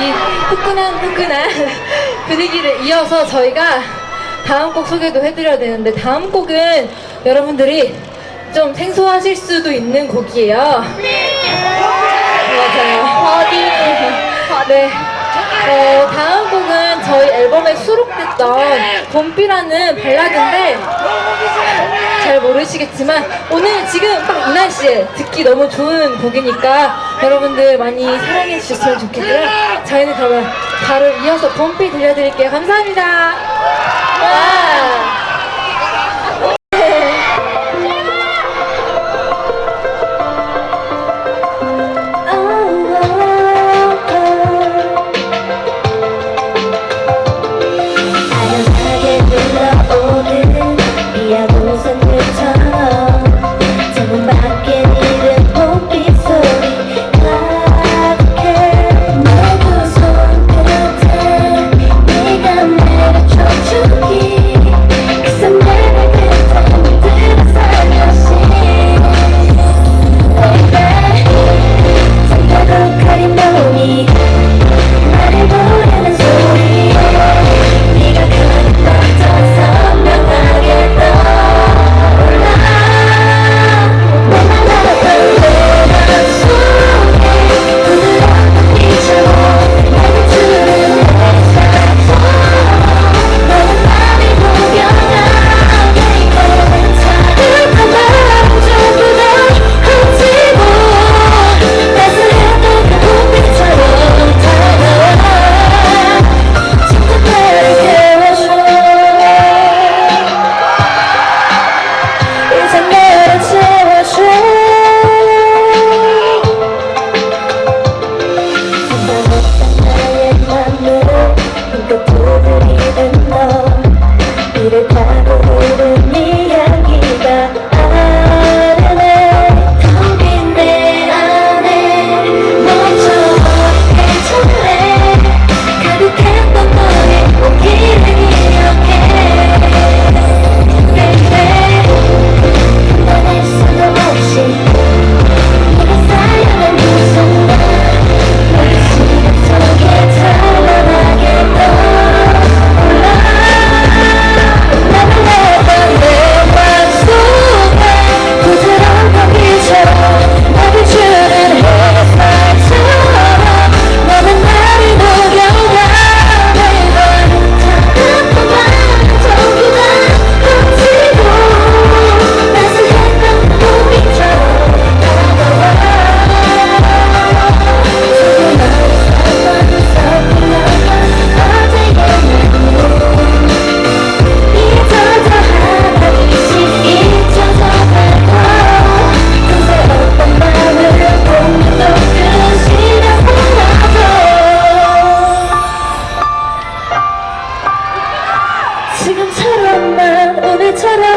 이 후끈한 후끈한 분위기를 이어서 저희가 다음 곡 소개도 해드려야 되는데 다음 곡은 여러분들이 좀 생소하실 수도 있는 곡이에요. 맞아요. 어디? 네. 어, 다음 곡은 저희 앨범에 수록됐던 봄비라는 발라드인데 잘 모르시겠지만 오늘 지금 딱 이 날씨에 듣기 너무 좋은 곡이니까 여러분들 많이 사랑해 주셨으면 좋겠고요. 저희는 그러면 바로 이어서 봄비 들려드릴게요. 감사합니다. 와. ছাড়া